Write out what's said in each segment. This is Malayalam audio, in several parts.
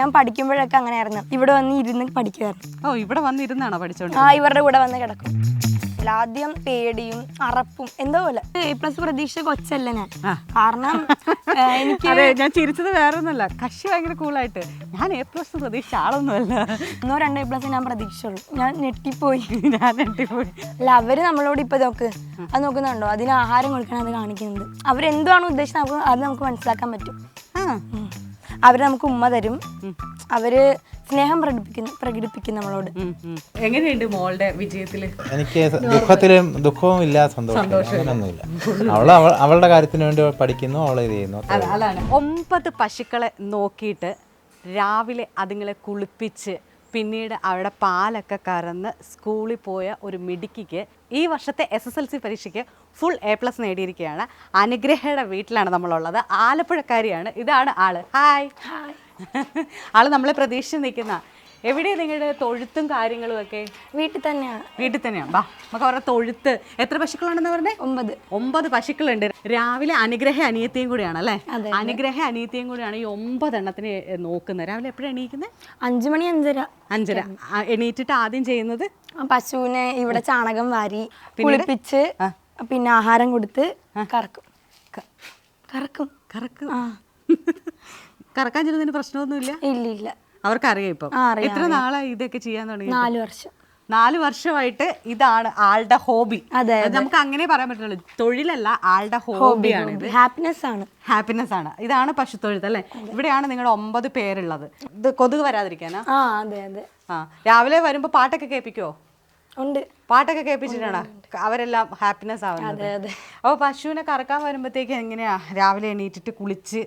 ഞാൻ പഠിക്കുമ്പോഴൊക്കെ അങ്ങനെയായിരുന്നു. ഇവിടെ വന്ന് ഇരുന്ന് പഠിക്കുമായിരുന്നു ഓ ഇവിടെ വന്നിരുന്നാണോ പഠിച്ചോണ്ട്? ആ ഇവരുടെ കൂടെ വന്ന് കിടക്കും. ആദ്യം പേടിയും അറപ്പും എന്തോ പോലെ. എ പ്ലസ് പ്രതീക്ഷ കൊച്ചല്ല ഞാൻ. കാരണം എനിക്ക് അതെ ഞാൻ ചിരിച്ചത് വേറെ ഒന്നല്ല കക്ഷി ഭയങ്കര കൂളായിട്ട് ഞാൻ എ പ്ലസ് പ്രതീക്ഷ ആളൊന്നുമല്ല. ഒന്നോ രണ്ടോ എ പ്ലസ് ഞാൻ പ്രതീക്ഷിച്ചുള്ളൂ. ഞാൻ ഞെട്ടിപ്പോയി. ഞാൻ ഞെട്ടിപ്പോയി. അല്ല അവർ നമ്മളോട് ഇപ്പൊ നോക്ക്. അത് നോക്കുന്നുണ്ടോ? അതിന് ആഹാരം കൊടുക്കണം അത് കാണിക്കുന്നുണ്ട് അവരെന്താണ് ഉദ്ദേശിച്ചത് നമുക്ക് അത് നമുക്ക് മനസ്സിലാക്കാൻ പറ്റും. ആ. അവർ നമുക്ക് ഉമ്മ തരും. അവർ സ്നേഹം പ്രകടിപ്പിക്കുന്നു പ്രകടിപ്പിക്കും നമ്മളോട്. എങ്ങനെയുണ്ട് മോളുടെ വിജയത്തിൽ? എനിക്ക് ദുഃഖത്തിലും ദുഃഖവും ഇല്ല സന്തോഷം അങ്ങനെയൊന്നുമില്ല അവൾ അവളുടെ കാര്യത്തിന് വേണ്ടി പഠിക്കുന്നു അവൾ ഇത് ചെയ്യുന്നു. അതാണ്. ഒമ്പത് പശുക്കളെ നോക്കിയിട്ട് രാവിലെ അതുങ്ങളെ കുളിപ്പിച്ച് പിന്നീട് അവിടെ പാലൊക്കെ കറന്ന് സ്കൂളിൽ പോയ ഒരു മിടുക്കിക്ക് ഈ വർഷത്തെ എസ് എസ് എൽ സി പരീക്ഷയ്ക്ക് ഫുൾ എ പ്ലസ് നേടിയിരിക്കുകയാണ്. അനുഗ്രഹയുടെ വീട്ടിലാണ് നമ്മളുള്ളത്. ആലപ്പുഴക്കാരിയാണ്. ഇതാണ് ആൾ. ഹായ് ആൾ നമ്മളെ പ്രതീക്ഷിച്ച് നിൽക്കുന്ന എവിടെയാണ് നിങ്ങളുടെ തൊഴുത്തും കാര്യങ്ങളും ഒക്കെ? വീട്ടിൽ തന്നെയാണ് വീട്ടിൽ തന്നെയാണ് ബാ നമുക്ക് അവരുടെ തൊഴുത്ത്. എത്ര പശുക്കളുണ്ടെന്ന് പറഞ്ഞേ? ഒമ്പത്. ഒമ്പത് പശുക്കളുണ്ട്. രാവിലെ അനുഗ്രഹ അനിയത്തിയും കൂടിയാണ് അല്ലേ? അനുഗ്രഹ അനിയത്തിയും കൂടിയാണ് ഈ ഒമ്പത് എണ്ണത്തിന് നോക്കുന്നത്. രാവിലെ എപ്പോഴാണ് എണീക്കുന്നത് അഞ്ചു മണി അഞ്ചര. അഞ്ചര. എണീറ്റിട്ട് ആദ്യം ചെയ്യുന്നത്? പശുവിനെ ഇവിടെ ചാണകം വാരി കുളിപ്പിച്ച് പിന്നെ ആഹാരം കൊടുത്ത് കറക്കും. കറക്കും. കറക്കും. കറക്കാൻ ചെല്ലുന്നതിന് പ്രശ്നമൊന്നുമില്ല? ഇല്ല ഇല്ല. അവർക്കറിയാം ഇപ്പം. എത്ര നാളായി ഇതൊക്കെ ചെയ്യാൻ തുടങ്ങി നാല് വർഷം. നാല് വർഷമായിട്ട് ഇതാണ് ആളുടെ ഹോബി. അതെ, നമുക്ക് അങ്ങനെ പറയാൻ പറ്റുള്ളൂ തൊഴിലല്ല ആളുടെ ഹോബിയാണ് ഇത് ഹാപ്പിനെസ് ആണ്. ഹാപ്പിനെസ് ആണ്. ഇതാണ് പശുത്തൊഴുത്ത് അല്ലേ? ഇവിടെയാണ് നിങ്ങളുടെ ഒമ്പത് പേരുള്ളത്. ഇത് കൊതുക് വരാതിരിക്കാനാ? ആ അതെ അതെ. ആ രാവിലെ വരുമ്പോ പാട്ടൊക്കെ കേൾപ്പിക്കോ? ഉണ്ട്. പാട്ടൊക്കെ കേൾപ്പിച്ചിട്ടാണ്? അവരെല്ലാം ഹാപ്പിനെസ് ആവുന്നത്. അപ്പൊ പശുവിനെ കറക്കാൻ വരുമ്പോഴത്തേക്ക് എങ്ങനെയാ? രാവിലെ എണീറ്റിട്ട് കുളിച്ച്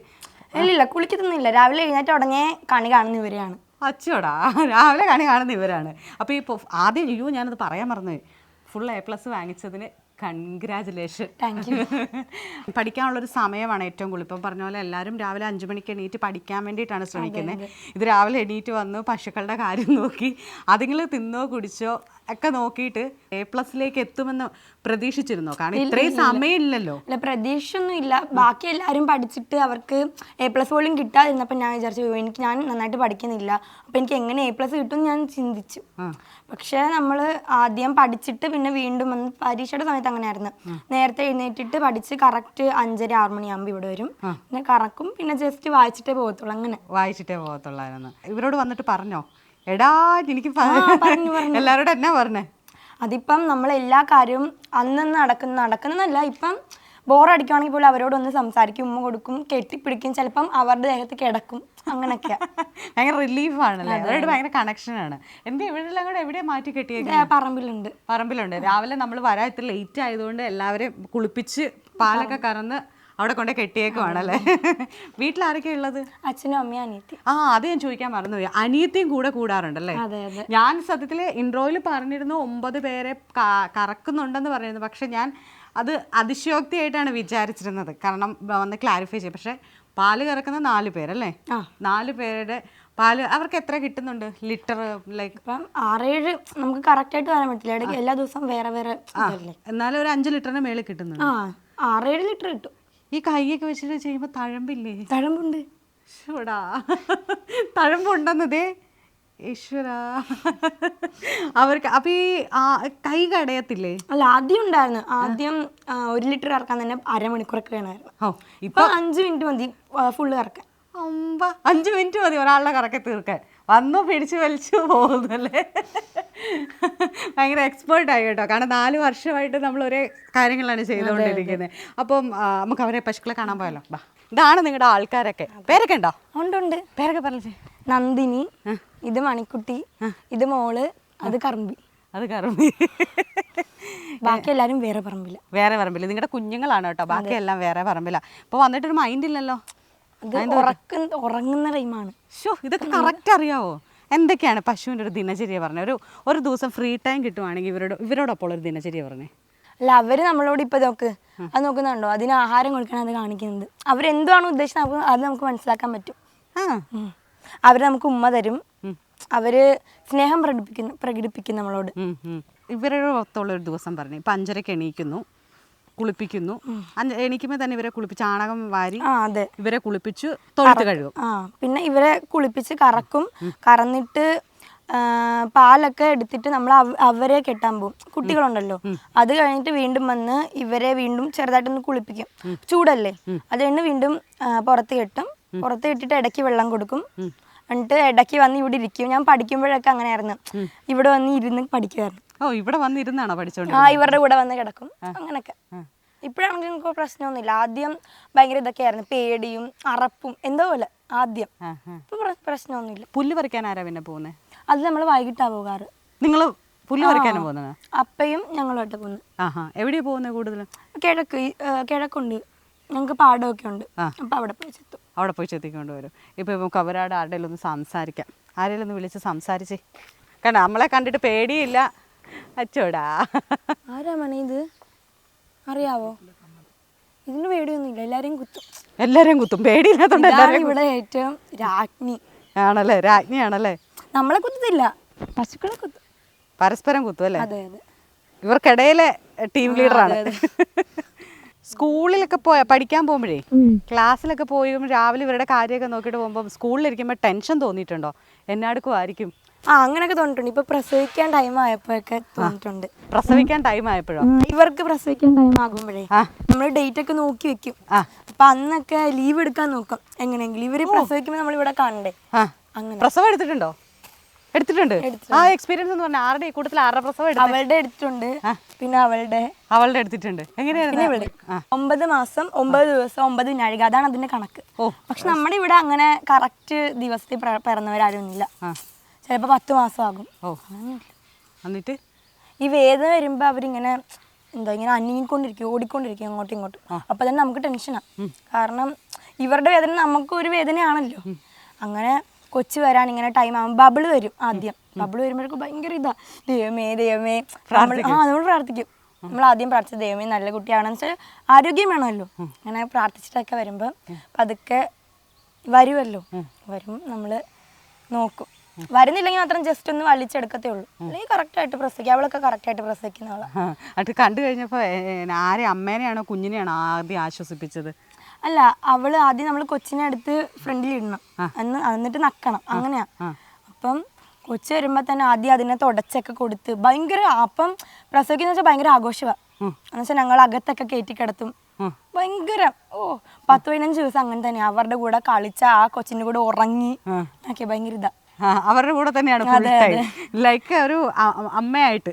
ഇല്ലില്ല കുളിക്കത്തൊന്നുമില്ല. രാവിലെ എഴുന്നേറ്റ് ഉടനെ കണി കാണുന്ന ഇവരെയാണ്. അച്ചോടാ രാവിലെ കണി കാണുന്ന ഇവരാണ്. അപ്പോൾ ഈ ആദ്യം അയ്യോ ഞാനത് പറയാൻ മറന്നു ഫുൾ എ പ്ലസ് വാങ്ങിച്ചതിന് കൺഗ്രാചുലേഷൻ. താങ്ക് യു പഠിക്കാനുള്ളൊരു സമയമാണ് ഏറ്റവും കൂടുതൽ. ഇപ്പം പറഞ്ഞ പോലെ എല്ലാവരും രാവിലെ അഞ്ച് മണിക്ക് എണീറ്റ് പഠിക്കാൻ വേണ്ടിയിട്ടാണ് ശ്രമിക്കുന്നത്. ഇത് രാവിലെ എണീറ്റ് വന്നു പശുക്കളുടെ കാര്യം നോക്കി. അതുങ്ങൾ തിന്നോ കുടിച്ചോ ഒക്കെ നോക്കിയിട്ട് എ പ്ലസിലേക്ക് എത്തുമെന്ന് പ്രതീക്ഷിച്ചിരുന്നോ? കാരണം ഇത്രയും സമയമില്ലല്ലോ. അല്ല പ്രതീക്ഷയൊന്നും ഇല്ല. ബാക്കി എല്ലാവരും പഠിച്ചിട്ട് അവർക്ക് എ പ്ലസ് പോലും കിട്ടാതിരുന്നപ്പോൾ ഞാൻ വിചാരിച്ചു "അയ്യോ, എനിക്ക് ഞാൻ നന്നായിട്ട് പഠിക്കുന്നില്ല. അപ്പം എനിക്ക് എങ്ങനെ എ പ്ലസ് കിട്ടും ഞാൻ ചിന്തിച്ചു. പക്ഷേ നമ്മൾ ആദ്യം പഠിച്ചിട്ട് പിന്നെ വീണ്ടും വന്ന് പരീക്ഷയുടെ സമയത്ത് അങ്ങനെയായിരുന്നു. നേരത്തെ എഴുന്നേറ്റിട്ട് പഠിച്ച് കറക്റ്റ് അഞ്ചര ആറ് മണിയാകുമ്പോൾ ഇവിടെ വരും. പിന്നെ കറക്കും പിന്നെ ജസ്റ്റ് വായിച്ചിട്ടേ പോകത്തുള്ളൂ അങ്ങനെ. വായിച്ചിട്ടേ പോകത്തുള്ളായിരുന്നു. ഇവരോട് വന്നിട്ട് പറഞ്ഞോ? എടാ എനിക്ക് എല്ലാവരോടും എന്നാ പറഞ്ഞേ? അതിപ്പം നമ്മൾ എല്ലാ കാര്യവും അന്നന്ന് നടക്കുന്ന നടക്കുന്നതല്ല ഇപ്പം ബോറടിക്കുവാണെങ്കിൽ പോലും അവരോട് ഒന്ന് സംസാരിക്കും ഉമ്മ കൊടുക്കും കെട്ടിപ്പിടിക്കും ചിലപ്പം അവരുടെ ദേഹത്ത് കിടക്കും അങ്ങനെയൊക്കെയാ ഭയങ്കര റിലീഫാണല്ലേ അവരോട് ഭയങ്കര കണക്ഷനാണ് എന്താ ഇവരെല്ലാം കൂടെ എവിടെയാ മാറ്റി കെട്ടിയത് പറമ്പിലുണ്ട്. പറമ്പിലുണ്ട്. രാവിലെ നമ്മൾ വരാൻ ഇത്ര ലേറ്റ് ആയതുകൊണ്ട് എല്ലാവരെയും കുളിപ്പിച്ച് പാലൊക്കെ കറന്ന് അവിടെ കൊണ്ട് കെട്ടിയേക്കുവാണല്ലേ? വീട്ടിൽ ആരൊക്കെയാ ഉള്ളത് അച്ഛനും അമ്മയും അനിയത്തി ആ അത് ഞാൻ ചോദിക്കാൻ മറന്നുപോയി. അനിയത്തിയും കൂടെ കൂടാറുണ്ടല്ലേ? അതെ അതെ. ഞാൻ സത്യത്തിൽ ഇൻട്രോയിൽ പറഞ്ഞിരുന്നു ഒമ്പത് പേരെ കറക്കുന്നുണ്ടെന്ന് പറഞ്ഞിരുന്നു. പക്ഷെ ഞാൻ അത് അതിശയോക്തിയായിട്ടാണ് വിചാരിച്ചിരുന്നത്. കാരണം വന്ന് ക്ലാരിഫൈ ചെയ്യും. പക്ഷെ പാൽ കറക്കുന്ന നാല് പേരല്ലേ. നാല് പേരുടെ പാൽ അവർക്ക് എത്ര കിട്ടുന്നുണ്ട്? Litre like? ഇപ്പം ആറേഴ് നമുക്ക് കറക്റ്റ് ആയിട്ട് പറയാൻ പറ്റില്ല. ഇടയ്ക്ക് എല്ലാ ദിവസവും വേറെ വേറെ എന്നാലും ഒരു അഞ്ച് ലിറ്ററിന് മേളിൽ കിട്ടുന്നുണ്ട്. ആറേഴ് ലിറ്റർ കിട്ടും. ഈ കൈയൊക്കെ വെച്ചിട്ട് ചെയ്യുമ്പോൾ തഴമ്പില്ലേ? തഴമ്പുണ്ട്. ഈശ്വടാ തഴമ്പുണ്ടെന്നതേ ഈശ്വരാ. അവർക്ക് അപ്പൊ ഈ കൈ കടയത്തില്ലേ? അല്ല ആദ്യം ഉണ്ടായിരുന്നു. ആദ്യം ഒരു ലിറ്റർ ഇറക്കാൻ തന്നെ അരമണിക്കൂറൊക്കെ വേണമായിരുന്നു. ഓ ഇപ്പൊ അഞ്ച് മിനിറ്റ് മതി ഫുള്ള് കറക്കാൻ. അഞ്ച് മിനിറ്റ് മതി ഒരാളുടെ കറക്കെ തീർക്കാൻ. വന്നു പിടിച്ചു വലിച്ചു പോകുന്നല്ലേ? ഭയങ്കര എക്സ്പേർട്ട് ആയി കേട്ടോ. കാരണം നാല് വർഷമായിട്ട് നമ്മൾ ഒരേ കാര്യങ്ങളാണ് ചെയ്തുകൊണ്ടിരിക്കുന്നത്. അപ്പം നമുക്ക് അവരെ പശുക്കളെ കാണാൻ പോയല്ലോ ബാ. ഇതാണ് നിങ്ങളുടെ ആൾക്കാരൊക്കെ. പേരൊക്കെ ഉണ്ടോ? ഉണ്ട് ഉണ്ട് പേരൊക്കെ പറഞ്ഞു. നന്ദിനി ഇത് മണിക്കുട്ടി ഇത് മോൾ അത് കറമ്പി. അത് കറമ്പി. ബാക്കി എല്ലാരും വേറെ പറമ്പില്ല വേറെ പറമ്പില്ല നിങ്ങളുടെ കുഞ്ഞുങ്ങളാണ് കേട്ടോ. ബാക്കിയെല്ലാം വേറെ പറമ്പില്ല ഇപ്പൊ വന്നിട്ടൊരു മൈൻഡ് ഇല്ലല്ലോ. ഉറക്കുന്ന ഉറങ്ങുന്ന ടൈമാണ് ഷോ ഇതൊക്കെ കറക്റ്റ് അറിയാവോ? എന്തൊക്കെയാണ് പശുവിന്റെ ഒരു ദിനചര്യ പറഞ്ഞത് ഒരു ഒരു ദിവസം ഫ്രീ ടൈം കിട്ടുവാണെങ്കിൽ ഇവരോട് ഇവരോടൊപ്പം ഒരു ദിനചര്യ പറഞ്ഞേ. അല്ല അവർ നമ്മളോട് ഇപ്പൊ നോക്ക് അത് നോക്കുന്നുണ്ടോ? അതിന് ആഹാരം കൊടുക്കണം അത് കാണിക്കുന്നത്. അവരെന്താണ് ഉദ്ദേശിച്ചത് നമുക്ക് അത് നമുക്ക് മനസ്സിലാക്കാൻ പറ്റും. അവർ നമുക്ക് ഉമ്മ തരും. അവർ സ്നേഹം പ്രകടിപ്പിക്കുന്നു പ്രകടിപ്പിക്കും നമ്മളോട്. ഇവരുടെ ഒത്തുള്ള ഒരു ദിവസം പറഞ്ഞു. ഇപ്പം അഞ്ചരക്ക് എണീക്കുന്നു. കുളിപ്പിക്കുന്നു. എണീക്കുമ്പോ എണീക്കുമ്പോൾ തന്നെ ഇവരെ കുളിപ്പിച്ച് ചാണകം വാരി ഇവരെ കുളിപ്പിച്ചു തൊഴുത്ത് കഴുകും. പിന്നെ ഇവരെ കുളിപ്പിച്ച് കറക്കും. കറന്നിട്ട് പാലൊക്കെ എടുത്തിട്ട് നമ്മൾ അവ- അവരെ കെട്ടാൻ പോകും കുട്ടികളുണ്ടല്ലോ. അത് കഴിഞ്ഞിട്ട് വീണ്ടും വന്ന് ഇവരെ വീണ്ടും ചെറുതായിട്ടൊന്ന് കുളിപ്പിക്കും. ചൂടല്ലേ? അത് കഴിഞ്ഞ് വീണ്ടും പുറത്ത് കെട്ടും. പുറത്ത് കെട്ടിട്ട് ഇടയ്ക്ക് വെള്ളം കൊടുക്കും. എന്നിട്ട് ഇടയ്ക്ക് വന്ന് ഇവിടെ ഇരിക്കും. ഞാൻ പഠിക്കുമ്പോഴൊക്കെ അങ്ങനെയായിരുന്നു. ഇവിടെ വന്ന് ഇരുന്ന് പഠിക്കുമായിരുന്നു ഓ ഇവിടെ വന്നിരുന്നാണോ പഠിച്ചോണ്ട് ആ ഇവരുടെ കൂടെ വന്ന് കിടക്കും. അങ്ങനൊക്കെ. ഇപ്പോഴാണെങ്കിൽ നമുക്ക് പ്രശ്നമൊന്നുമില്ല. ആദ്യം ഭയങ്കര ഇതൊക്കെ ആയിരുന്നു പേടിയും അറപ്പും എന്തോ പോലെ ആദ്യം. ഇപ്പൊ പ്രശ്നമൊന്നുമില്ല. പുല്ല് പറിക്കാൻ ആരാ പിന്നെ പോകുന്നത് അത് നമ്മൾ വൈകിട്ടാ പോകാറ്. നിങ്ങൾ പുല്ല് പറിക്കാനാ പോകുന്നത്? അപ്പയും ഞങ്ങളുമായിട്ട് പോകുന്നു ആഹാ. എവിടെയാ പോകുന്നത് കൂടുതലും? കിഴക്ക് കിഴക്കുണ്ട്. ഞങ്ങൾക്ക് പാടമൊക്കെ ഉണ്ട്. അപ്പോൾ അവിടെ പോയി ചെത്തും. അവിടെ പോയി ചെത്തിക്കൊണ്ട് വരും ഇപ്പോൾ നമുക്ക് അവരോട് ആരുടെയും ഒന്ന് സംസാരിക്കാം. ആരെങ്കിലും ഒന്ന് വിളിച്ച് സംസാരിച്ചേ. കണ്ട നമ്മളെ കണ്ടിട്ട് പേടിയില്ല. അച്ചോടാ. ആരാ മണി ഇത്? അറിയാവോ? ഇതിന് പേടിയൊന്നുമില്ല എല്ലാരെയും കുത്തും. എല്ലാരെയും കുത്തും. പേടിയില്ലാത്തോണ്ട് ഇവിടെ ഏറ്റവും രാജ്ഞി. ആണല്ലേ? രാജ്ഞി ആണല്ലേ നമ്മളെ കുത്തത്തില്ല. പശുക്കളെ കുത്തും. പരസ്പരം കുത്തും അല്ലേ? അതെ അതെ. ഇവർക്കിടയിലെ ടീം ലീഡറാണ്. സ്കൂളിലൊക്കെ പോയ പഠിക്കാൻ പോകുമ്പോഴേ ക്ലാസ്സിലൊക്കെ പോയി രാവിലെ ഇവരുടെ കാര്യമൊക്കെ നോക്കിയിട്ട് പോകുമ്പോൾ സ്കൂളിലിരിക്കുമ്പോൾ ടെൻഷൻ തോന്നിയിട്ടുണ്ടോ? എന്നാടുക്കുമായിരിക്കും ആ അങ്ങനെയൊക്കെ തോന്നിട്ടുണ്ട് ഇപ്പൊ പ്രസവിക്കാൻ ടൈം ആയപ്പോഴൊക്കെ തോന്നിട്ടുണ്ട് പ്രസവിക്കാൻ ടൈം ആയപ്പോഴോ? ഇവർക്ക് പ്രസവിക്കാൻ ടൈം ആകുമ്പോഴേ നമ്മൾ ഡേറ്റ് ഒക്കെ നോക്കി വെക്കും. അപ്പൊ അന്നൊക്കെ ലീവ് എടുക്കാൻ നോക്കും. എങ്ങനെയെങ്കിലും ഇവർ പ്രസവിക്കുമ്പോൾ നമ്മൾ ഇവിടെ കാണണ്ടേ? അങ്ങനെ. പ്രസവം എടുത്തിട്ടുണ്ടോ? എടുത്തിട്ടുണ്ട്. ആ എക്സ്പീരിയൻസ് എന്ന് പറഞ്ഞാൽ ആരുടെ ഈ കൂട്ടത്തിൽ ആരുടെ പ്രസവം എടുത്തു? അവളുടെ എടുത്തിട്ടുണ്ട്. പിന്നെ അവളുടെ. അവളുടെ എടുത്തിട്ടുണ്ട്. പിന്നെ എങ്ങനെയായിരുന്നു ഇവിടെ ഒമ്പത് മാസം ഒമ്പത് ദിവസം ഒമ്പത് നാഴിക അതാണ് അതിന്റെ കണക്ക്. പക്ഷെ നമ്മുടെ ഇവിടെ അങ്ങനെ കറക്റ്റ് ദിവസത്തിൽ പ്ര- പിറന്നവരാരൊന്നുമില്ല. ആ. ചിലപ്പോ പത്ത് മാസം ആകും ഓ എന്നിട്ട്? ഈ വേദന വരുമ്പോ അവരിങ്ങനെ എന്താ ഇങ്ങനെ അനങ്ങിക്കൊണ്ടിരിക്കും ഓടിക്കൊണ്ടിരിക്കും അങ്ങോട്ടും ഇങ്ങോട്ടും. അപ്പൊ തന്നെ നമുക്ക് ടെൻഷനാ കാരണം ഇവരുടെ വേദന നമുക്ക് ഒരു വേദനയാണല്ലോ അങ്ങനെ കൊച്ചു വരാൻ ഇങ്ങനെ ടൈം ആകും ബബിൾ വരും ആദ്യം. ബബിൾ വരുമ്പോഴേക്കും ഭയങ്കര ഇതാ. ദൈവമേ ദൈവമേ. നമ്മൾ ആ നമ്മൾ പ്രാർത്ഥിക്കും. നമ്മൾ ആദ്യം പ്രാർത്ഥിച്ച ദൈവമേ നല്ല കുട്ടിയാണെന്ന് വെച്ചാൽ ആരോഗ്യം വേണമല്ലോ. അങ്ങനെ പ്രാർത്ഥിച്ചിട്ടൊക്കെ വരുമ്പോൾ പതുക്കെ വരുമല്ലോ വരും നമ്മൾ നോക്കും. വരുന്നില്ലെങ്കിൽ മാത്രം ജസ്റ്റ് ഒന്ന് വലിച്ചെടുക്കത്തേ ഉള്ളൂ. അല്ലെങ്കിൽ കറക്റ്റായിട്ട് പ്രസവിക്കും. അവളൊക്കെ കറക്റ്റായിട്ട് പ്രസവിക്കുന്ന പ്രസവിക്കുന്നവളാണ് അത് കണ്ടു കഴിഞ്ഞപ്പോൾ ആരെ അമ്മേനെയാണോ കുഞ്ഞിനെയാണോ ആദ്യം ആശ്വസിപ്പിച്ചത്? അല്ല അവൾ ആദ്യം നമ്മൾ കൊച്ചിനെ എടുത്ത് ഫ്രണ്ടിൽ ഇടണം. എന്ന് എന്നിട്ട് നക്കണം. അങ്ങനെയാ. അപ്പം കൊച്ചു വരുമ്പോ തന്നെ ആദ്യം അതിനെ തുടച്ചൊക്കെ കൊടുത്ത് ഭയങ്കര അപ്പം പ്രസവിക്കുന്ന വെച്ചാൽ ഭയങ്കര ആഘോഷമാണ് എന്നുവെച്ചാൽ ഞങ്ങൾ അകത്തൊക്കെ കയറ്റി കിടത്തും. ഭയങ്കര ഓ പത്ത് പതിനഞ്ച് ദിവസം അങ്ങനെ തന്നെ. അവരുടെ കൂടെ കളിച്ച ആ കൊച്ചിന്റെ കൂടെ ഉറങ്ങി ഒക്കെ ഭയങ്കര ഇതാ. അവരുടെ കൂടെ തന്നെയാണ് ഫുൾ ടൈം ലൈക്ക് ഒരു അമ്മയായിട്ട്.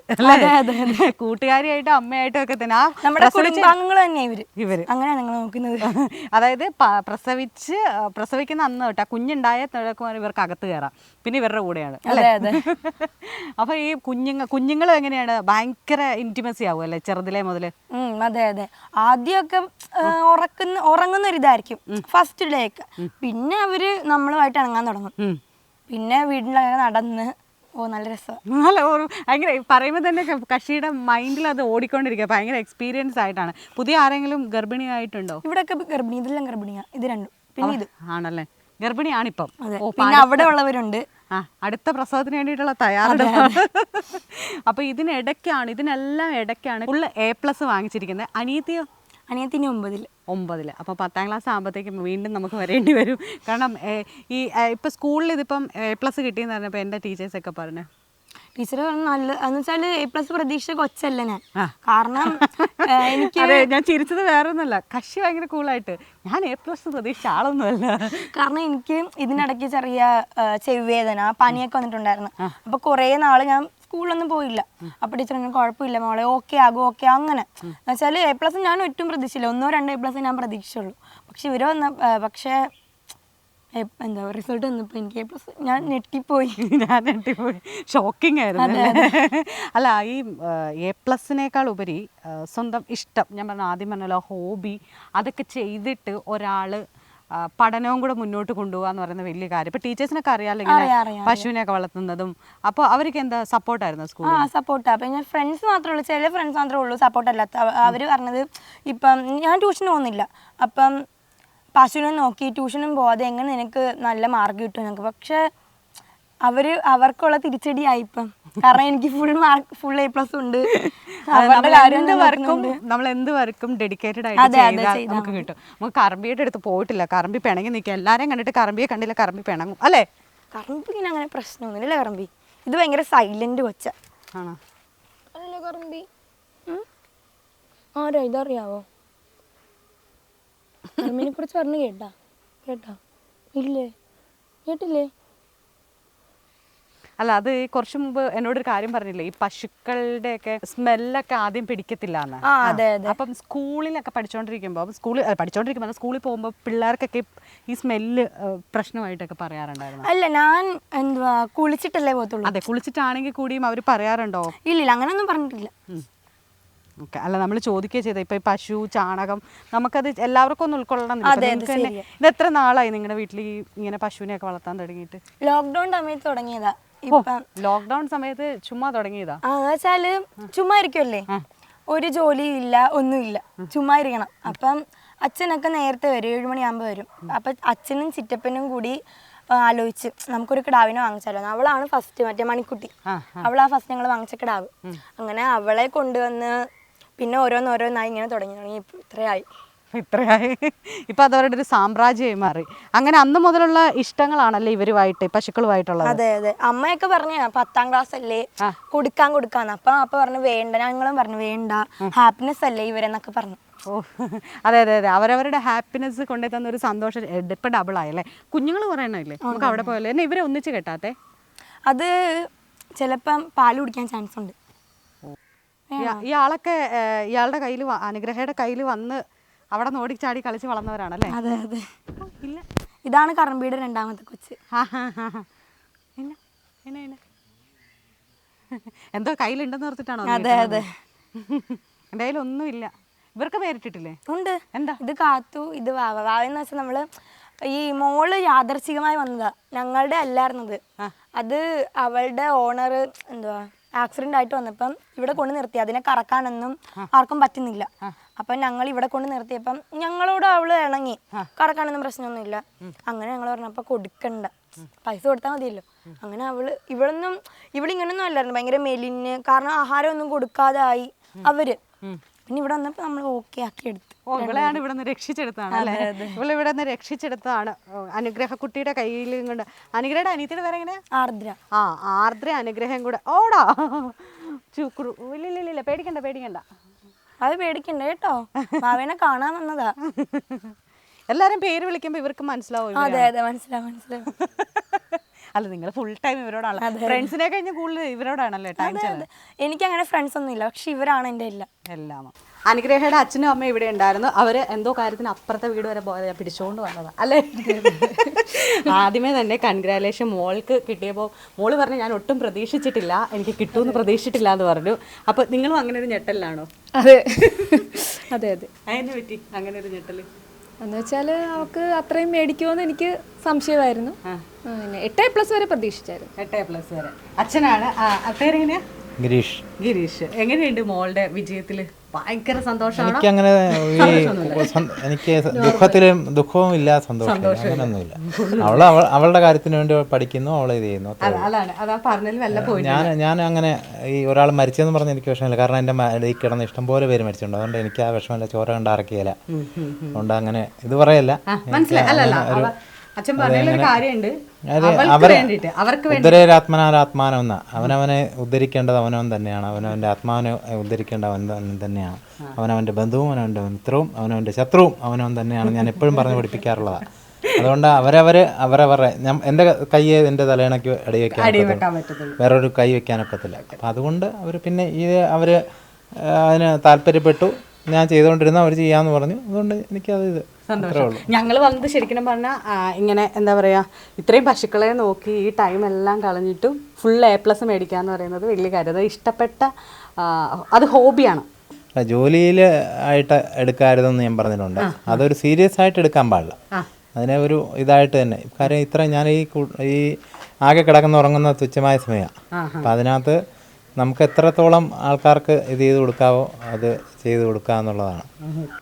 കൂട്ടുകാരിയായിട്ട് അമ്മയായിട്ടും ഒക്കെ തന്നെ. ആ നമ്മുടെ കുടുംബാംഗങ്ങൾ തന്നെ ഇവർ. ഇവർ. അങ്ങനെയാണ് ഞങ്ങൾ നോക്കുന്നത്. അതായത് പ്രസവിച്ച് പ്രസവിക്കുന്ന അന്ന് തൊട്ട് ആ കുഞ്ഞുണ്ടായ തിഴക്കുമാർ ഇവർക്ക് അകത്ത് കയറാം. പിന്നെ ഇവരുടെ കൂടെയാണ്. അപ്പൊ ഈ കുഞ്ഞുങ്ങൾ കുഞ്ഞുങ്ങളും എങ്ങനെയാണ്? ഭയങ്കര ഇന്റിമസി ആവും അല്ലേ? ചെറുതിലെ മുതൽ? അതെ അതെ. ആദ്യമൊക്കെ ഉറക്കുന്ന ഉറങ്ങുന്ന ഒരു ഇതായിരിക്കും ഫസ്റ്റ് ഡേ ഒക്കെ പിന്നെ അവർ നമ്മളുമായിട്ട് ഇണങ്ങാൻ തുടങ്ങും. പിന്നെ വീട്ടിലങ്ങനെ നടന്ന്. ഓ നല്ല രസം. നല്ല ഒരു ഭയങ്കര പറയുമ്പോൾ തന്നെ ക- കക്ഷിയുടെ മൈൻഡിൽ അത് ഓടിക്കൊണ്ടിരിക്കുക ഭയങ്കര എക്സ്പീരിയൻസ് ആയിട്ടാണ്. പുതിയ ആരെങ്കിലും ഗർഭിണിയായിട്ടുണ്ടോ? ഇവിടെയൊക്കെ ഗർഭിണി. ഇതെല്ലാം ഗർഭിണിയാ. ഇത് രണ്ടും. പിന്നെ ഇത്. ആണല്ലേ. ഗർഭിണിയാണിപ്പം. അതെ. ഓ പിന്നെ അവിടെ ഉള്ളവരുണ്ട്. ആ അടുത്ത പ്രസവത്തിന് വേണ്ടിയിട്ടുള്ള തയ്യാറെടുപ്പ് അപ്പൊ ഇതിനിടയ്ക്കാണ് ഇതിനെല്ലാം ഇടയ്ക്കാണ് ഫുള്ള് എ പ്ലസ് വാങ്ങിച്ചിരിക്കുന്നത്. അനിയത്തിയോ? അനിയത്തിന് ഒമ്പതിൽ ഒമ്പതിൽ അപ്പോൾ പത്താം ക്ലാസ് ആകുമ്പോഴത്തേക്കും വീണ്ടും നമുക്ക് വരേണ്ടി വരും. കാരണം ഈ ഇപ്പോൾ ഇപ്പൊ സ്കൂളിൽ ഇതിപ്പം എ പ്ലസ് കിട്ടിയെന്ന് പറഞ്ഞപ്പോൾ എന്റെ ടീച്ചേഴ്സൊക്കെ പറഞ്ഞു? ടീച്ചർ പറഞ്ഞു നല്ല എന്ന് വെച്ചാൽ എ പ്ലസ് പ്രതീക്ഷ കൊച്ചല്ല ഞാൻ. കാരണം എനിക്ക് അതെ ഞാൻ ചിരിച്ചത് വേറെ ഒന്നുമല്ല കക്ഷി ഭയങ്കര കൂളായിട്ട്. ഞാൻ എ പ്ലസ് പ്രതീക്ഷ ആളൊന്നുമല്ല. കാരണം എനിക്ക് ഇതിനിടയ്ക്ക് ചെറിയ ചെവിവേദന പനിയൊക്കെ വന്നിട്ടുണ്ടായിരുന്നു. അപ്പൊ കുറേ നാൾ ഞാൻ സ്കൂളിലൊന്നും പോയില്ല. അപ്പൊ ടീച്ചർ അങ്ങനെ കുഴപ്പമില്ല. മോളെ ഓക്കെ ആകും ഓക്കെ അങ്ങനെ. എന്നുവെച്ചാൽ എ പ്ലസ് ഞാൻ ഒറ്റും പ്രതീക്ഷിച്ചില്ല. ഒന്നോ രണ്ടോ എ പ്ലസ് ഞാൻ പ്രതീക്ഷിച്ചുള്ളൂ. പക്ഷെ ഇവർ വന്ന പക്ഷെ എന്താ റിസൾട്ട് വന്നപ്പോൾ എനിക്ക് എ പ്ലസ് ഞാൻ ഞെട്ടിപ്പോയി. ഞാൻ ഞെട്ടിപ്പോയി. ഷോക്കിംഗ് ആയിരുന്നു. അല്ലേ? അല്ല ഈ എ പ്ലസിനേക്കാൾ ഉപരി സ്വന്തം ഇഷ്ടം ഞാൻ പറഞ്ഞ ആദ്യം പറഞ്ഞല്ലോ ഹോബി അതൊക്കെ ചെയ്തിട്ട് ഒരാൾ പഠനവും കൂടെ മുന്നോട്ട് കൊണ്ടുപോകാന്ന് പറയുന്ന വലിയ കാര്യം. ഇപ്പൊ ടീച്ചേഴ്സിനൊക്കെ അറിയാമല്ലോ ഇങ്ങനെ പശുവിനെയൊക്കെ വളർത്തുന്നതും. അപ്പോൾ അവർക്ക് എന്താ സപ്പോർട്ടായിരുന്നു സ്കൂൾ ആ സപ്പോർട്ടാ. അപ്പം ഞാൻ ഫ്രണ്ട്സ് മാത്രമേ ഉള്ളൂ. ചില ഫ്രണ്ട്സ് മാത്രമേ ഉള്ളൂ സപ്പോർട്ട് അല്ലാത്ത അവർ അവർ പറഞ്ഞത് ഇപ്പം ഞാൻ ട്യൂഷന് പോകുന്നില്ല. അപ്പം പശുവിനെ നോക്കി ട്യൂഷനും പോവാതെ എങ്ങനെ നിനക്ക് നല്ല മാർക്ക് കിട്ടും? ഞങ്ങൾക്ക് പക്ഷെ അവർ അവർക്കുള്ള തിരിച്ചടിയായി ഇപ്പം കാരണം എനിക്ക് full mark full A plus ഉണ്ട്. നമ്മൾ എന്ത് വർക്കും നമ്മൾ എന്ത് വർക്കും ഡെഡിക്കേറ്റഡ് ആയിട്ട് ചെയ്താൽ നമുക്ക് കിട്ടും. നമുക്ക് കറമ്പിയുടെ അടുത്ത് പോയിട്ടില്ല. കറമ്പി പിണങ്ങി നിൽക്കുക. എല്ലാരെയും കണ്ടിട്ട് കറമ്പിയെ കണ്ടില്ല കറമ്പി പിണങ്ങും. അല്ലേ? പിന്നെ അങ്ങനെ പ്രശ്നമൊന്നുമില്ല കറമ്പി? ഇത് ഭയങ്കര സൈലന്റ് കൊച്ച. ആണോ? കറമ്പി. ആരാ ഇതറിയാവോ? കറമ്പിനെ കുറിച്ച് പറഞ്ഞു കേട്ടാ. കേട്ടാ. ഇല്ലേ? കേട്ടില്ലേ? അല്ല അത് കുറച്ച് മുമ്പ് എന്നോടൊരു കാര്യം പറഞ്ഞില്ലേ ഈ പശുക്കളുടെ ഒക്കെ സ്മെല്ലൊക്കെ ആദ്യം പിടിക്കത്തില്ല എന്ന് അപ്പം സ്കൂളിലൊക്കെ പഠിച്ചുകൊണ്ടിരിക്കുമ്പോൾ സ്കൂളിൽ പഠിച്ചുകൊണ്ടിരിക്കുമ്പോൾ സ്കൂളിൽ പോകുമ്പോൾ പിള്ളേർക്കൊക്കെ ഈ സ്മെല്ല് പ്രശ്നമായിട്ടൊക്കെ പറയാറുണ്ടായിരുന്നു. അല്ല ഞാൻ എന്തുവാ കുളിച്ചിട്ടല്ലേ പോകത്തുള്ളൂ? അതെ കുളിച്ചിട്ടാണെങ്കിൽ കൂടിയും അവർ പറയാറുണ്ടോ? ഇല്ലില്ല അങ്ങനൊന്നും പറഞ്ഞിട്ടില്ല. ഓക്കെ അല്ല നമ്മൾ ചോദിക്കുക ചെയ്ത ഇപ്പൊ പശു ചാണകം നമുക്കത് എല്ലാവർക്കും ഒന്നും ഉൾക്കൊള്ളണം ഇത് എത്ര നാളായി നിങ്ങളുടെ വീട്ടിൽ ഇങ്ങനെ പശുവിനെ ഒക്കെ വളർത്താൻ തുടങ്ങിയിട്ട്? ലോക്ക്ഡൌൺ സമയത്ത് തുടങ്ങിയതാ. ലോക്ക്ഡൗൺ സമയത്ത് ചുമ്മാ തുടങ്ങിയതാ? വെച്ചാൽ ചുമ്മാ ഇരിക്കുമല്ലേ ഒരു ജോലിയും ഇല്ല ഒന്നുമില്ല. ചുമ്മാ ഇരിക്കണം. അപ്പം അച്ഛനൊക്കെ നേരത്തെ വരും ഏഴുമണിയാകുമ്പോൾ വരും. അപ്പം അച്ഛനും ചിറ്റപ്പനും കൂടി ആലോചിച്ച് നമുക്കൊരു കിടാവിനെ വാങ്ങിച്ചാലോ? അവളാണ് ഫസ്റ്റ് മറ്റേ മണിക്കുട്ടി. അവളാ ഫസ്റ്റ് ഞങ്ങൾ വാങ്ങിച്ച കിടാവ്. അങ്ങനെ അവളെ കൊണ്ടുവന്ന് പിന്നെ ഓരോന്നോരോന്നായി ഇങ്ങനെ തുടങ്ങി തുടങ്ങി. ഇപ്പം ഇത്രയായി. ഇത്രയായി ഇപ്പൊ അത് അവരുടെ ഒരു സാമ്രാജ്യമായി മാറി. അങ്ങനെ അന്ന് മുതലുള്ള ഇഷ്ടങ്ങളാണല്ലേ ഇവരുമായിട്ട് പശുക്കളുമായിട്ടുള്ളത്? അതെ അതെ. അമ്മയൊക്കെ പറഞ്ഞു പത്താം ക്ലാസ് അല്ലേ? കൊടുക്കാൻ കൊടുക്കാന്ന്. അപ്പം അപ്പൊ പറഞ്ഞു വേണ്ട. ഞങ്ങളും പറഞ്ഞു വേണ്ട. ഹാപ്പിനെസ് അല്ലേ ഇവരെന്നൊക്കെ പറഞ്ഞു. ഓ അതെ അതെ അതെ. അവരവരുടെ ഹാപ്പിനെസ് കൊണ്ടു തന്ന ഒരു സന്തോഷം ഇപ്പം ഡബിൾ ആയല്ലേ കുഞ്ഞുങ്ങൾ പറയണല്ലേ നമുക്ക് അവിടെ പോയല്ലേ എന്നെ ഇവരെ ഒന്നിച്ച് കെട്ടാത്തെ? അത് ചിലപ്പം പാൽ കുടിക്കാൻ ചാൻസ് ഉണ്ട്. ഇയാ- ഇയാളൊക്കെ ഇയാളുടെ കയ്യിൽ അനുഗ്രഹയുടെ കയ്യിൽ വന്ന് അവിടെ നിന്ന് ഓടിച്ചാടി കളിച്ച് വളർന്നവരാണല്ലേ? അതെ അതെ. ഇല്ല. ഇതാണ് കറമ്പിയുടെ രണ്ടാമത്തെ കൊച്ച്. ഇല്ല ഇല്ല ഇല്ല. എന്തോ കയ്യിലുണ്ടെന്ന് ഓർത്തിട്ടാണോ അതെ അതെ, എന്റെ എന്റെ കയ്യിൽ ഒന്നുമില്ല ഇവർക്ക് പേരിട്ടിട്ടില്ലേ? ഉണ്ട്. എന്താ? ഇത് കാത്തു ഇത് വാവ വാവ എന്ന് വെച്ചാൽ നമ്മൾ ഈ മോൾ യാദർച്ഛികമായി വന്നതാ. ഞങ്ങളുടെ അല്ലായിരുന്നത്. അത് അവളുടെ ഓണർ എന്തുവാ ആക്സിഡന്റ് ആയിട്ട് വന്നപ്പം ഇവിടെ കൊണ്ടു നിർത്തി അതിനെ കറക്കാനൊന്നും ആർക്കും പറ്റുന്നില്ല. അപ്പം ഞങ്ങൾ ഇവിടെ കൊണ്ട് നിർത്തിയപ്പം ഞങ്ങളോട് അവൾ ഇണങ്ങി. കറക്കാനൊന്നും പ്രശ്നമൊന്നുമില്ല. അങ്ങനെ ഞങ്ങൾ പറഞ്ഞപ്പോ കൊടുക്കണ്ട. പൈസ കൊടുത്താൽ മതിയല്ലോ. അങ്ങനെ അവൾ ഇവളൊന്നും ഇവളിങ്ങനൊന്നും അല്ലായിരുന്നു. ഭയങ്കര മെലിഞ്ഞ് കാരണം ആഹാരമൊന്നും കൊടുക്കാതായി അവർ. പിന്നെ ഇവിടെ വന്നപ്പോ നമ്മൾ ഓക്കെ ആക്കി എടുത്തു. ഇവളെയാണ് ഇവിടെ നിന്ന് രക്ഷിച്ചെടുത്താണ് അല്ലേ? ഇവളെ ഇവിടെ നിന്ന് രക്ഷിച്ചെടുത്താണ് അനുഗ്രഹ കുട്ടിയുടെ കയ്യിൽ കൊണ്ട് അനുഗ്രഹയുടെ അനിയത്തിയുടെ പേര് എങ്ങനെയാ? ആർദ്ര. ആ ആർദ്ര അനുഗ്രഹം കൂടെ. ഓടാ. ചുക്കുറു ഇല്ല ഇല്ല ഇല്ല, ഇല്ല. പേടിക്കണ്ട പേടിക്കണ്ട. അത് പേടിക്കണ്ട കേട്ടോ. ഭാവേനെ കാണാൻ വന്നതാ. എല്ലാരും പേര് വിളിക്കുമ്പോ ഇവർക്ക് മനസ്സിലാവും അതെ അതെ മനസ്സിലാവും മനസ്സിലാവും അല്ല നിങ്ങൾ ഫുൾ ടൈം ഇവരോടാണ്. ഫ്രണ്ട്സിനെ കഴിഞ്ഞ കൂടുതൽ ഇവരോടാണല്ലേ ടൈം എനിക്ക് അങ്ങനെ ഫ്രണ്ട്സ് ഒന്നും ഇല്ല പക്ഷെ ഇവരാണ് എന്റെ എല്ലാം. എല്ലാം. അനുഗ്രഹയുടെ അച്ഛനും അമ്മയും ഇവിടെ ഉണ്ടായിരുന്നു. അവർ എന്തോ കാര്യത്തിന് അപ്പുറത്തെ വീട് വരെ പിടിച്ചോണ്ട് പിടിച്ചുകൊണ്ട് വന്നത്. അല്ലേ? ആദ്യമേ തന്നെ കൺഗ്രാലേഷൻ മോൾക്ക് കിട്ടിയപ്പോൾ മോൾ പറഞ്ഞു ഞാൻ ഒട്ടും പ്രതീക്ഷിച്ചിട്ടില്ല എനിക്ക് കിട്ടുമെന്ന് പ്രതീക്ഷിച്ചിട്ടില്ല എന്ന് പറഞ്ഞു. അപ്പൊ നിങ്ങളും അങ്ങനെ ഒരു ഞെട്ടലിലാണോ? അതെ. അതെ അതെ. അതിനെ പറ്റി? അങ്ങനെ ഒരു ഞെട്ടൽ? എന്ന് വെച്ചാൽ അവൾക്ക് അത്രയും മേടിക്കുമെന്ന് എനിക്ക് സംശയമായിരുന്നു. പിന്നെ എട്ട് പ്ലസ് വരെ പ്രതീക്ഷിച്ചായിരുന്നു. എട്ട് പ്ലസ് വരെ. അച്ഛനാണ്. പേരെങ്ങനെയാ? ഗിരീഷ്. ഗിരീഷ്. എങ്ങനെയുണ്ട് മോളുടെ വിജയത്തിൽ? ഭയങ്കര സന്തോഷമാണ്? എനിക്ക് അങ്ങനെ എനിക്ക് ദുഃഖത്തിലും ദുഃഖവും ഇല്ല സന്തോഷം അങ്ങനെയൊന്നുമില്ല അവൾ അവളുടെ കാര്യത്തിന് വേണ്ടി പഠിക്കുന്നു അവൾ ഇത് ചെയ്യുന്നു. ഞാൻ ഞാൻ അങ്ങനെ ഈ ഒരാൾ മരിച്ചെന്ന് പറഞ്ഞ എനിക്ക് വിഷമമില്ല. കാരണം എന്റെ ഈ കിടന്ന് ഇഷ്ടംപോലെ പേര് മരിച്ചിട്ടുണ്ട്. അതുകൊണ്ട് എനിക്ക് ആ വിഷമമില്ല. ചോര കണ്ട് അറക്കിയില്ല. അതുകൊണ്ട് അങ്ങനെ ഇത് പറയല്ല. അച്ഛൻ പറഞ്ഞ കാര്യമുണ്ട്. അത് അവൾക്ക് അവർക്ക് വേണ്ടി ഉദ്ധരേരാത്മനാരാത്മാനം എന്ന അവനവനെ ഉദ്ധരിക്കേണ്ടത് അവനവൻ തന്നെയാണ്. അവനവന്റെ ആത്മാവിനെ ഉദ്ധരിക്കേണ്ട അവൻ തന്നെ- തന്നെയാണ്. അവനവന്റെ ബന്ധുവും അവനവന്റെ മിത്രവും അവനവന്റെ ശത്രുവും അവനവൻ തന്നെയാണ്. ഞാൻ എപ്പോഴും പറഞ്ഞു പഠിപ്പിക്കാറുള്ളതാണ് അതുകൊണ്ട് അവരവര് അവരവരുടെ ഞാൻ എന്റെ എന്റെ എന്റെ തലയിണയ്ക്ക് അടി വെക്കാൻ വേറൊരു കൈ വെക്കാനൊക്കത്തില്ല. അപ്പം അതുകൊണ്ട് അവർ പിന്നെ ഈ അവർ അതിന് താല്പര്യപ്പെട്ടു. ഞാൻ ചെയ്തുകൊണ്ടിരുന്ന അവർ ചെയ്യാന്ന് പറഞ്ഞു. അതുകൊണ്ട് എനിക്കത് ഇത് ഉള്ളൂ. ഞങ്ങൾ വന്നത് ശരിക്കും പറഞ്ഞാൽ ഇങ്ങനെ എന്താ പറയുക ഇത്രയും പശുക്കളെ നോക്കി ഈ ടൈം എല്ലാം കളഞ്ഞിട്ടും ഫുൾ എ പ്ലസ് മേടിക്കുക എന്ന് പറയുന്നത് വലിയ കാര്യം. അത് ഇഷ്ടപ്പെട്ട അത് ഹോബിയാണ് ജോലിയിൽ ആയിട്ട് എടുക്കരുതെന്ന് ഞാൻ പറഞ്ഞിട്ടുണ്ട്. അതൊരു സീരിയസ് ആയിട്ട് എടുക്കാൻ പാടില്ല. അതിനെ ഒരു ഇതായിട്ട് തന്നെ. കാര്യം ഇത്ര ഞാൻ ഈ ഈ ആകെ കിടക്കുന്ന ഉറങ്ങുന്ന തുച്ഛമായ സമയമാണ്. അപ്പം അതിനകത്ത് നമുക്ക് എത്രത്തോളം ആൾക്കാർക്ക് ഇത് ചെയ്ത് കൊടുക്കാവോ അത് ചെയ്ത് കൊടുക്കുക എന്നുള്ളതാണ്.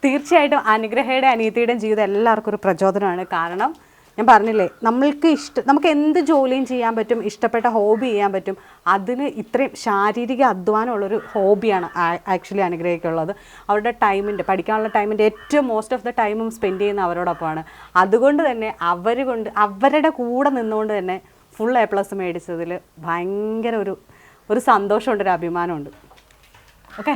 തീർച്ചയായിട്ടും അനുഗ്രഹയുടെ അനീതിയുടെ ജീവിതം എല്ലാവർക്കും ഒരു പ്രചോദനമാണ്. കാരണം ഞാൻ പറഞ്ഞില്ലേ നമ്മൾക്ക് ഇഷ്ട നമുക്ക് എന്ത് ജോലിയും ചെയ്യാൻ പറ്റും ഇഷ്ടപ്പെട്ട ഹോബി ചെയ്യാൻ പറ്റും അതിന് ഇത്രയും ശാരീരിക അധ്വാനമുള്ളൊരു ഹോബിയാണ് ആക്ച്വലി അനുഗ്രഹിക്കുള്ളത്. അവരുടെ ടൈമിന്റെ പഠിക്കാനുള്ള ടൈമിന്റെ ഏറ്റവും മോസ്റ്റ് ഓഫ് ദ ടൈമും സ്പെൻഡ് ചെയ്യുന്ന അവരോടൊപ്പമാണ്. അതുകൊണ്ട് തന്നെ അവർ കൊണ്ട് അവരുടെ കൂടെ നിന്നുകൊണ്ട് തന്നെ ഫുൾ എ പ്ലസ് മേടിച്ചതിൽ ഭയങ്കര ഒരു ഒരു സന്തോഷമുണ്ട് ഒരു അഭിമാനമുണ്ട്. ഓക്കെ?